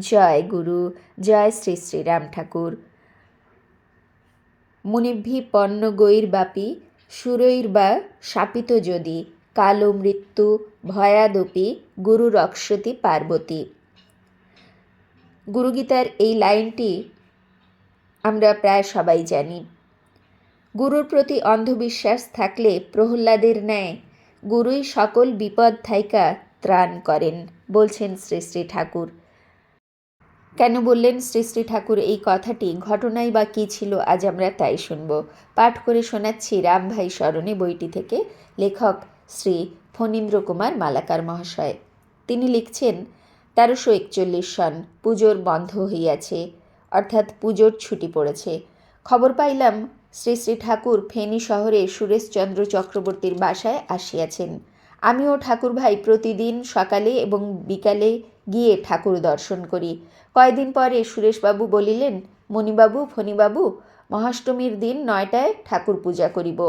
জয় গুরু, জয় শ্রী শ্রীরাম ঠাকুর। মুনিভি পন্ন গৈর্বাপি সুরৈর্বা শাপিত যদি, কালো মৃত্যু ভয়াদপি গুরু রক্ষতি পার্বতী। গুরুগীতার এই লাইনটি আমরা প্রায় সবাই জানি। গুরুর প্রতি অন্ধবিশ্বাস থাকলে প্রহ্লাদের ন্যায় গুরুই সকল বিপদ থাইকা ত্রাণ করেন, বলছেন শ্রী শ্রী ঠাকুর। কেন বললেন শ্রী শ্রী ঠাকুর এই কথাটি? ঘটনাই বা কী ছিল? আজ আমরা তাই শুনব। পাঠ করে শোনাচ্ছি রামভাই স্মরণে বইটি থেকে। লেখক শ্রী ফণীন্দ্র কুমার মালাকার মহাশয়। তিনি লিখছেন, তেরোশো একচল্লিশ সন পুজোর বন্ধ হইয়াছে, অর্থাৎ পুজোর ছুটি পড়েছে। খবর পাইলাম, শ্রী শ্রী ঠাকুর ফেনী শহরে সুরেশচন্দ্র চক্রবর্তীর বাসায় আসিয়াছেন। আমিও ঠাকুর ভাই প্রতিদিন সকালে এবং বিকালে গিয়ে ঠাকুর দর্শন করি। কয়দিন পরে সুরেশবাবু বলিলেন, মণিবাবু, ফণিবাবু, মহাষ্টমীর দিন নয়টায় ঠাকুর পূজা করিব।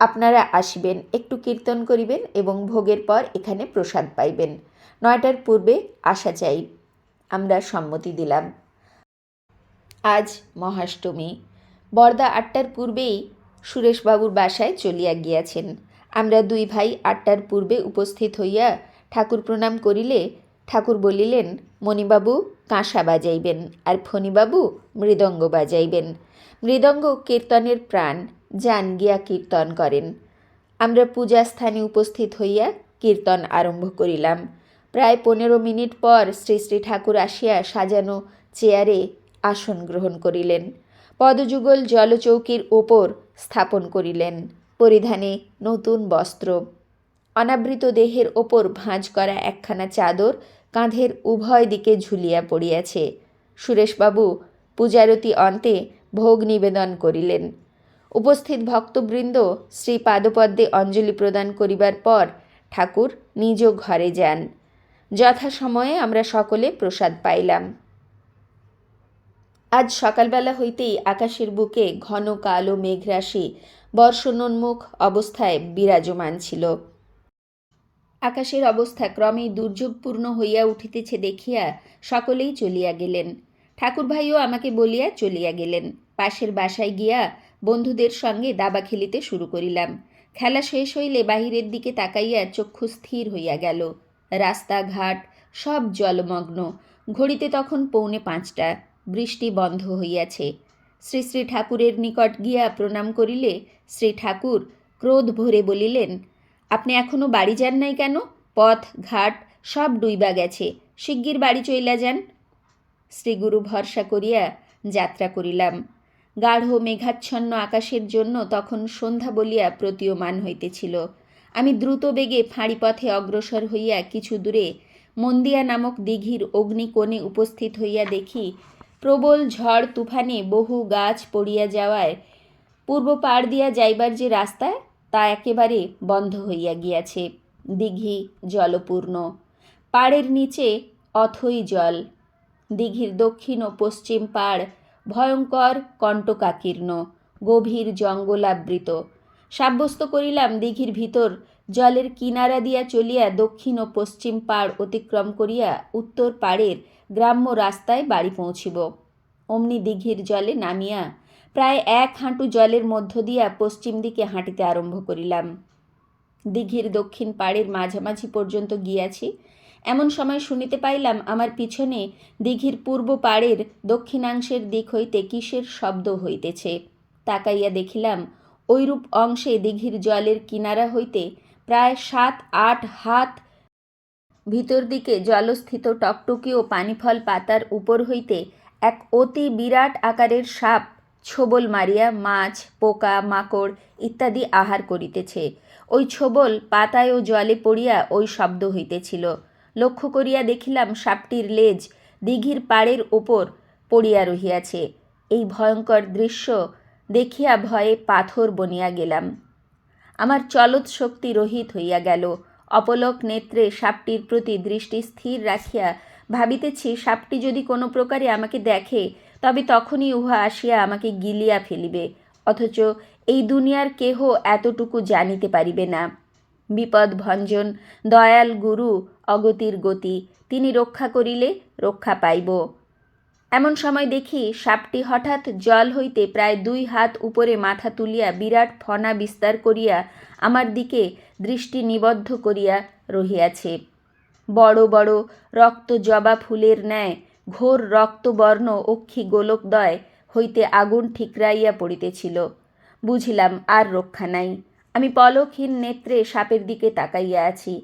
আপনারা আসিবেন, একটু কীর্তন করিবেন এবং ভোগের পর এখানে প্রসাদ পাইবেন। নয়টার পূর্বে আসা চাই। আমরা সম্মতি দিলাম। আজ মহাষ্টমী। বর্দা আটটার পূর্বেই সুরেশবাবুর বাসায় চলিয়া গিয়াছেন। আমরা দুই ভাই আটটার পূর্বে উপস্থিত হইয়া ঠাকুর প্রণাম করিলে ঠাকুর বলিলেন, মণিবাবু, কাঁসা বাজাইবেন আর ফণিবাবু মৃদঙ্গ বাজাইবেন। মৃদঙ্গ কীর্তনের প্রাণ, যান গিয়া কীর্তন করেন। আমরা পূজা স্থানে উপস্থিত হইয়া কীর্তন আরম্ভ করিলাম। প্রায় পনেরো মিনিট পর শ্রী শ্রী ঠাকুর আসিয়া সাজানো চেয়ারে আসন গ্রহণ করিলেন। পদযুগল জলচৌকির ওপর স্থাপন করিলেন। পরিধানে নতুন বস্ত্র। অনাবৃত দেহের ওপর ভাঁজ করা একখানা চাদর কাঁধের উভয় দিকে ঝুলিয়া পড়িয়াছে। সুরেশবাবু পূজারতি অন্তে ভোগ নিবেদন করিলেন। উপস্থিত ভক্তবৃন্দ শ্রী পাদপদ্মে অঞ্জলি প্রদান করিবার পর ঠাকুর নিজ ঘরে যান। যথাসময়ে আমরা সকলে প্রসাদ পাইলাম। আজ সকালবেলা হইতেই আকাশের বুকে ঘন কালো মেঘরাশি বর্ষণোন্মুখ অবস্থায় বিরাজমান ছিল। আকাশের অবস্থা ক্রমেই দুর্যোগপূর্ণ হইয়া উঠিতেছে দেখিয়া সকলেই চলিয়া গেলেন। ঠাকুর ভাইও আমাকে বলিয়া চলিয়া গেলেন। পাশের বাসায় গিয়া বন্ধুদের সঙ্গে দাবা খেলিতে শুরু করিলাম। খেলা শেষ হইলে বাহিরের দিকে তাকাইয়া চক্ষু স্থির হইয়া গেল। রাস্তাঘাট সব জলমগ্ন। ঘড়িতে তখন পৌনে পাঁচটা। বৃষ্টি বন্ধ হইয়াছে। শ্রী শ্রী ঠাকুরের নিকট গিয়া প্রণাম করিলে শ্রী ঠাকুর ক্রোধ ভরে বলিলেন, আপনি এখনও বাড়ি যান নাই কেন? পথ, ঘাট, সব ডুইবা গেছে। শিগগির বাড়ি চইলা যান। শ্রীগুরু ভরসা করিয়া যাত্রা করিলাম। গাঢ় মেঘাচ্ছন্ন আকাশের জন্য তখন সন্ধ্যা বলিয়া প্রতীয়মান হইতেছিল। আমি দ্রুত বেগে ফাঁড়ি পথে অগ্রসর হইয়া কিছু দূরে মন্দিয়া নামক দিঘির অগ্নিকোণে উপস্থিত হইয়া দেখি প্রবল ঝড় তুফানে বহু গাছ পড়িয়া যাওয়ায় পূর্ব পাড় দিয়া যাইবার যে রাস্তা, তা একেবারে বন্ধ হইয়া গিয়াছে। দিঘি জলপূর্ণ। পাড়ের নিচে অথই জল। দিঘির দক্ষিণ ও পশ্চিম পাড় ভয়ঙ্কর কণ্টকাকীর্ণ, গভীর জঙ্গলাবৃত। সাব্যস্ত করিলাম, দিঘির ভিতর জলের কিনারা দিয়া চলিয়া দক্ষিণ ও পশ্চিম পাড় অতিক্রম করিয়া উত্তর পাড়ের গ্রাম্য রাস্তায় বাড়ি পৌঁছিব। অমনি দিঘির জলে নামিয়া প্রায় এক হাঁটু জলের মধ্য দিয়া পশ্চিম দিকে হাঁটিতে আরম্ভ করিলাম। দিঘির দক্ষিণ পাড়ের মাঝামাঝি পর্যন্ত গিয়াছি। এমন সময় শুনিতে পাইলাম, আমার পিছনে দিঘির পূর্ব পাড়ের দক্ষিণাংশের দিক হইতে কিসের শব্দ হইতেছে। তাকাইয়া দেখিলাম, ঐরূপ অংশে দিঘির জলের কিনারা হইতে প্রায় সাত আট হাত ভিতর দিকে জলস্থিত ও পানিফল পাতার উপর হইতে এক অতি বিরাট আকারের সাপ, ছোবল মারিয়া, মাছ, পোকা, মাকড় ইত্যাদি আহার করিতেছে। ওই ছোবল পাতায় ও জলে পড়িয়া ওই শব্দ হইতেছিল। লক্ষ্য করিয়া দেখিলাম সাপটির লেজ দিঘির পাড়ের ওপর পড়িয়া রহিয়াছে। এই ভয়ঙ্কর দৃশ্য দেখিয়া ভয়ে পাথর বনিয়া গেলাম। আমার চলত শক্তি রহিত হইয়া গেল। অপলক নেত্রে সাপটির প্রতি দৃষ্টি স্থির রাখিয়া ভাবিতেছি, সাপটি যদি কোনো প্রকারে আমাকে দেখে, তবে তখনই উহা আসিয়া আমাকে গিলিয়া ফেলিবে। অথচ এই দুনিয়ার কেহ এতটুকু জানিতে পারিবে না। বিপদ ভঞ্জন, দয়াল গুরু, অগতির গতি, তিনি রক্ষা করিলে রক্ষা পাইব। এমন সময় দেখি সাপটি হঠাৎ জল হইতে প্রায় দুই হাত উপরে মাথা তুলিয়া বিরাট ফনা বিস্তার করিয়া আমার দিকে দৃষ্টি নিবদ্ধ করিয়া রহিয়াছে। বড় বড় রক্ত জবা ফুলের ন্যায়, ঘোর রক্তবর্ণ অক্ষি গোলকদয় হইতে আগুন ঠিকরাইয়া পড়িতেছিল। বুঝিলাম, আর রক্ষা নাই। আমি পলকহীন নেত্রে সাপের দিকে তাকাইয়া আছি।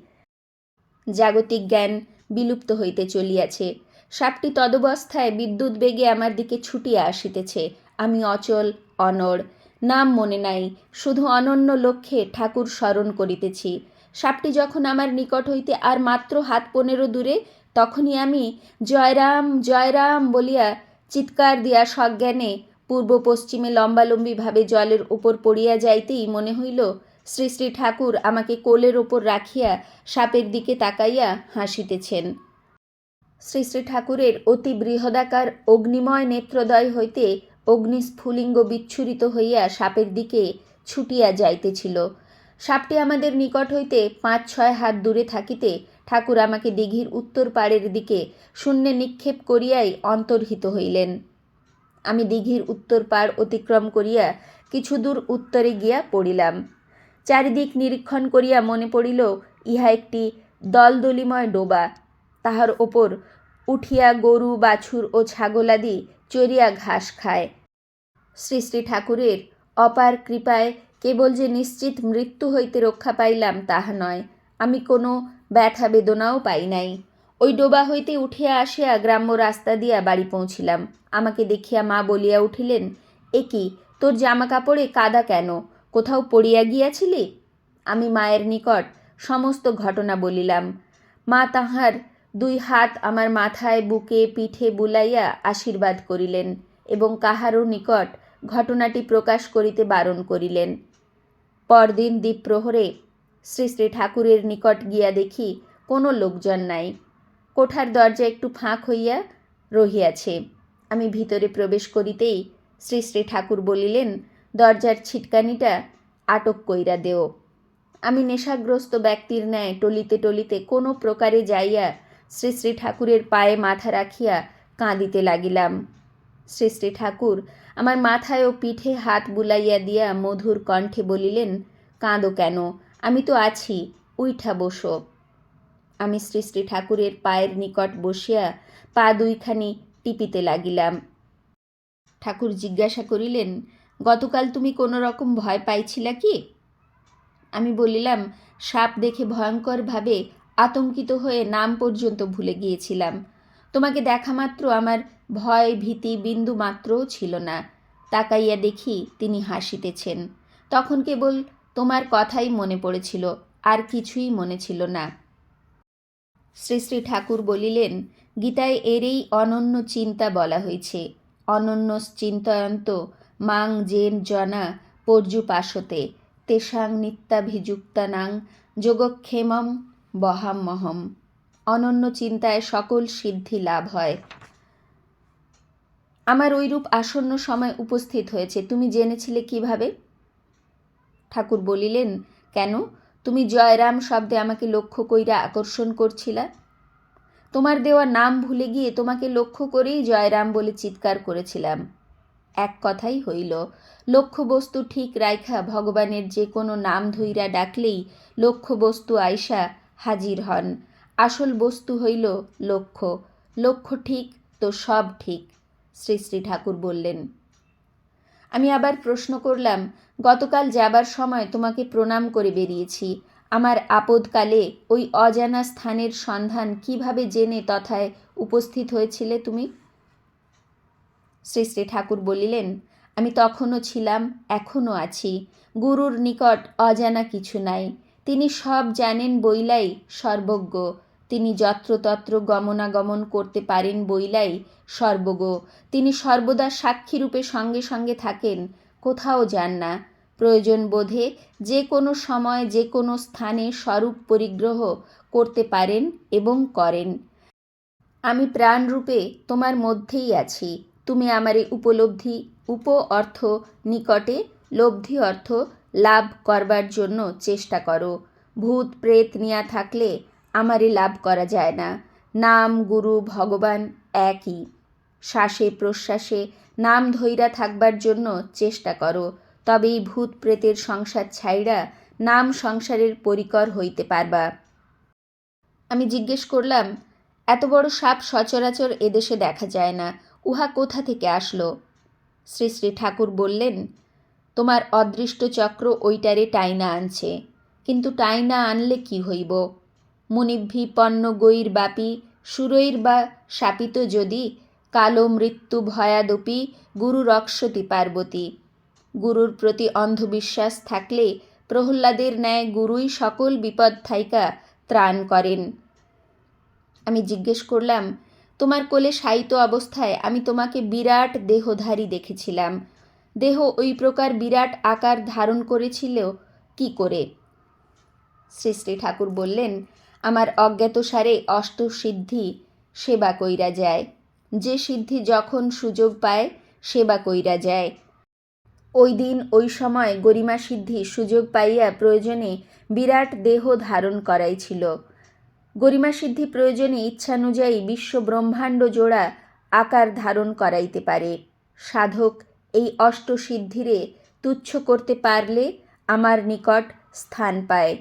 জাগতিক জ্ঞান বিলুপ্ত হইতে চলিয়াছে। সাপটি তদবস্থায় বিদ্যুৎ বেগে আমার দিকে ছুটিয়া আসিতেছে। আমি অচল, অনড়, নাম মনে নাই, শুধু অনন্য লক্ষ্যে ঠাকুর স্মরণ করিতেছি। সাপটি যখন আমার নিকট হইতে আর মাত্র হাত পনেরো দূরে, তখনই আমি জয়রাম জয়রাম বলিয়া চিৎকার দিয়া সজ্ঞানে পূর্ব পশ্চিমে লম্বালম্বিভাবে জলের উপর পড়িয়া যাইতেই মনে হইল, শ্রী শ্রী ঠাকুর আমাকে কোলের ওপর রাখিয়া সাপের দিকে তাকাইয়া হাসিতেছেন। শ্রী শ্রী ঠাকুরের অতি বৃহদাকার অগ্নিময় নেত্রদয় হইতে অগ্নিস্ফুলিঙ্গ বিচ্ছুরিত হইয়া সাপের দিকে ছুটিয়া যাইতেছিল। সাপটি আমাদের নিকট হইতে পাঁচ ছয় হাত দূরে থাকিতে ঠাকুর আমাকে দিঘির উত্তর পাড়ের দিকে শূন্যে নিক্ষেপ করিয়াই অন্তর্হিত হইলেন। আমি দিঘির উত্তর পাড় অতিক্রম করিয়া কিছু দূর উত্তরে গিয়া পড়িলাম। চারিদিক নিরীক্ষণ করিয়া মনে পড়িল, ইহা একটি দলদলিময় ডোবা। তাহার ওপর উঠিয়া গরু, বাছুর ও ছাগলাদি চরিয়া ঘাস খায়। শ্রী শ্রী ঠাকুরের অপার কৃপায় কেবল যে নিশ্চিত মৃত্যু হইতে রক্ষা পাইলাম তাহা নয়, আমি কোনো ব্যথা বেদনাও পাই নাই। ওই ডোবা হইতে উঠিয়া আসিয়া গ্রাম্য রাস্তা দিয়া বাড়ি পৌঁছিলাম। আমাকে দেখিয়া মা বলিয়া উঠিলেন, এ কি, তোর জামা কাপড়ে কাদা কেন? কোথাও পড়িয়া গিয়াছিলি? আমি মায়ের নিকট সমস্ত ঘটনা বলিলাম। মা তাহার দুই হাত আমার মাথায় বুকে পিঠে বুলাইয়া আশীর্বাদ করিলেন এবং কাহারও নিকট ঘটনাটি প্রকাশ করিতে বারণ করিলেন। পরদিন দ্বীপ্রহরে শ্রী শ্রী ঠাকুরের নিকট গিয়া দেখি কোনো লোকজন নাই। কোঠার দরজা একটু ফাঁক হইয়া রহিয়াছে। আমি ভিতরে প্রবেশ করিতেই শ্রী শ্রী ঠাকুর বলিলেন, দরজার ছিটকানিটা আটক কইরা দেও। আমি নেশাগ্রস্ত ব্যক্তির ন্যায় টলিতে টলিতে কোনো প্রকারে যাইয়া শ্রী শ্রী ঠাকুরের পায়ে মাথা রাখিয়া কাঁদিতে লাগিলাম। শ্রী শ্রী ঠাকুর, আমার মাথায় ও পিঠে হাত বুলাইয়া দিয়া মধুর কণ্ঠে বলিলেন, কাঁদো কেন? আমি তো আছি, উইঠা বসো। আমি শ্রী শ্রী ঠাকুরের পায়ের নিকট বসিয়া পা দুইখানি টিপিতে লাগিলাম। ঠাকুর জিজ্ঞাসা করিলেন, গতকাল তুমি কোনো রকম ভয় পাইছিলা কি? আমি বলিলাম, সাপ দেখে ভয়ঙ্করভাবে আতঙ্কিত হয়ে নাম পর্যন্ত ভুলে গিয়েছিলাম। তোমাকে দেখা মাত্র আমার ভয়, ভীতি, বিন্দু মাত্রও ছিল না। তাকাইয়া দেখি তিনি হাসিতেছেন। তখন কেবল তোমার কথাই মনে পড়েছিল, আর কিছুই মনে ছিল না। শ্রী শ্রী ঠাকুর বলিলেন, গীতায় এরই অনন্য চিন্তা বলা হয়েছে। অনন্য চিন্তয়ন্ত মাং জেন জনা পর্যুপাশতে তেষাং নিত্যাভিযুক্তানাং যোগক্ষেমম বহাম্মহম। অনন্য চিন্তায় সকল সিদ্ধি লাভ হয়। আমার ওইরূপ আসন্ন সময় উপস্থিত হয়েছে। তুমি জেনেছিলে কীভাবে? ঠাকুর বলিলেন, কেন? তুমি জয়রাম শব্দে আমাকে লক্ষ্য কইরা আকর্ষণ করছিলা। তোমার দেওয়া নাম ভুলে গিয়ে তোমাকে লক্ষ্য করেই জয়রাম বলে চিৎকার করেছিলাম। এক কথাই হইল, লক্ষ্যবস্তু ঠিক রাইখা ভগবানের যে কোনো নাম ধইরা ডাকলেই লক্ষ্যবস্তু আইসা হাজির হন। আসল বস্তু হইল লক্ষ্য। লক্ষ্য ঠিক, তো সব ঠিক, শ্রী শ্রী ঠাকুর বললেন। আমি আবার প্রশ্ন করলাম, গতকাল যাবার সময় তোমাকে প্রণাম করে বেরিয়েছি। আমার আপদকালে ওই অজানা স্থানের সন্ধান কীভাবে জেনে তথায় উপস্থিত হয়েছিলে তুমি? শ্রী শ্রী ঠাকুর বলিলেন, আমি তখনও ছিলাম, এখনও আছি। গুরুর নিকট অজানা কিছু নাই। তিনি সব জানেন বইলাই সর্বজ্ঞ। তিনি যত্রতত্র গমনাগমন করতে পারেন বইলাই সর্বজ্ঞ। তিনি সর্বদা সাক্ষীরূপে সঙ্গে সঙ্গে থাকেন, কোথাও যান না। প্রয়োজন বোধে যে কোনো সময় যে কোনো স্থানে স্বরূপ পরিগ্রহ করতে পারেন এবং করেন। আমি প্রাণরূপে তোমার মধ্যেই আছি। তুমি আমার উপলব্ধি, উপ অর্থ নিকটে লব্ধি অর্থ লাভ করবার জন্য চেষ্টা করো। ভূত প্রেত নিয়া থাকলে আমারে লাভ করা যায় না। নাম, গুরু, ভগবান একই। শ্বাসে প্রশ্বাসে নাম ধইরা থাকবার জন্য চেষ্টা করো। তবেই ভূত প্রেতের সংসার ছাইড়া নাম সংসারের পরিকর হইতে পারবা। আমি জিজ্ঞেস করলাম, এত বড় সাপ সচরাচর এদেশে দেখা যায় না। উহা কোথা থেকে আসলো? শ্রী শ্রী ঠাকুর বললেন তোমার অদৃষ্ট চক্র ওইটারে টাইনা আনছে। কিন্তু টাইনা আনলে কি হইব? মুনিভি পণ্য গৈর বাপি সুরৈর বা শাপিত যদি, কালো মৃত্যু ভয়াদপি গুরু রক্ষতি পার্বতী। গুরুর প্রতি অন্ধবিশ্বাস থাকলে প্রহ্লাদের ন্যায় গুরুই সকল বিপদ থাইকা ত্রাণ করেন। আমি জিজ্ঞেস করলাম, তোমার কোলে শায়িত অবস্থায় আমি তোমাকে বিরাট দেহধারী দেখেছিলাম। দেহ ওই প্রকার বিরাট আকার ধারণ করেছিল কি করে? শ্রী শ্রী ঠাকুর বললেন, আমার অজ্ঞাতসারে অষ্টসিদ্ধি সেবা কইরা যায়। যে সিদ্ধি যখন সুযোগ পায়, সেবা কইরা যায়। ওই দিন ওই সময় গরিমা সিদ্ধি সুযোগ পাইয়া প্রয়োজনে বিরাট দেহ ধারণ করাইছিল। গরিমা সিদ্ধি প্রয়োজনে ইচ্ছানুযায়ী বিশ্ব ব্রহ্মাণ্ড জোড়া আকার ধারণ করাইতে পারে। সাধক এই অষ্টসিদ্ধিরে তুচ্ছ করতে পারলে আমার নিকট স্থান পায়।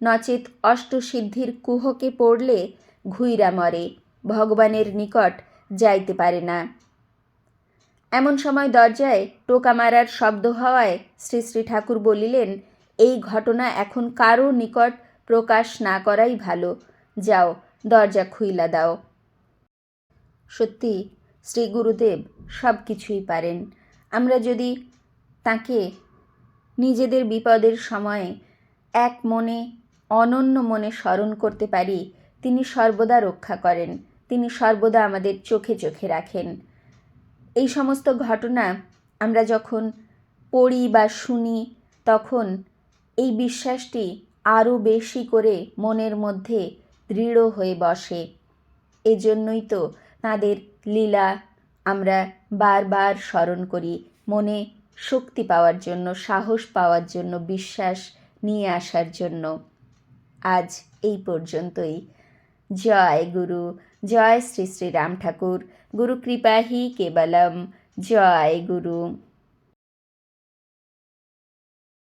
নচেত অষ্টসিদ্ধির কুহকে পড়লে ঘুইরা মরে, ভগবানের নিকট যাইতে পারে না। এমন সময় দরজায় টোকা মারার শব্দ হওয়ায় শ্রী শ্রী ঠাকুর বলিলেন, এই ঘটনা এখন কারও নিকট প্রকাশ না করাই ভালো। যাও, দরজা খুইলা দাও। সত্যি, শ্রী গুরুদেব সব কিছুই পারেন। আমরা যদি তাকে নিজেদের বিপদের সময়ে এক মনে, অনন্য মনে স্মরণ করতে পারি, তিনি সর্বদা রক্ষা করেন, তিনি সর্বদা আমাদের চোখে চোখে রাখেন। এই সমস্ত ঘটনা আমরা যখন পড়ি বা শুনি, তখন এই বিশ্বাসটি আরও বেশি করে মনের মধ্যে দৃঢ় হয়ে বসে। এজন্যই তো তাদের লীলা আমরা বারবার স্মরণ করি, মনে শক্তি পাওয়ার জন্য, সাহস পাওয়ার জন্য, বিশ্বাস নিয়ে আসার জন্য। আজ এই পর্যন্তই। জয় গুরু, জয় শ্রী শ্রী রাম ঠাকুর। গুরু কৃপাহি কেবলম। জয় গুরু।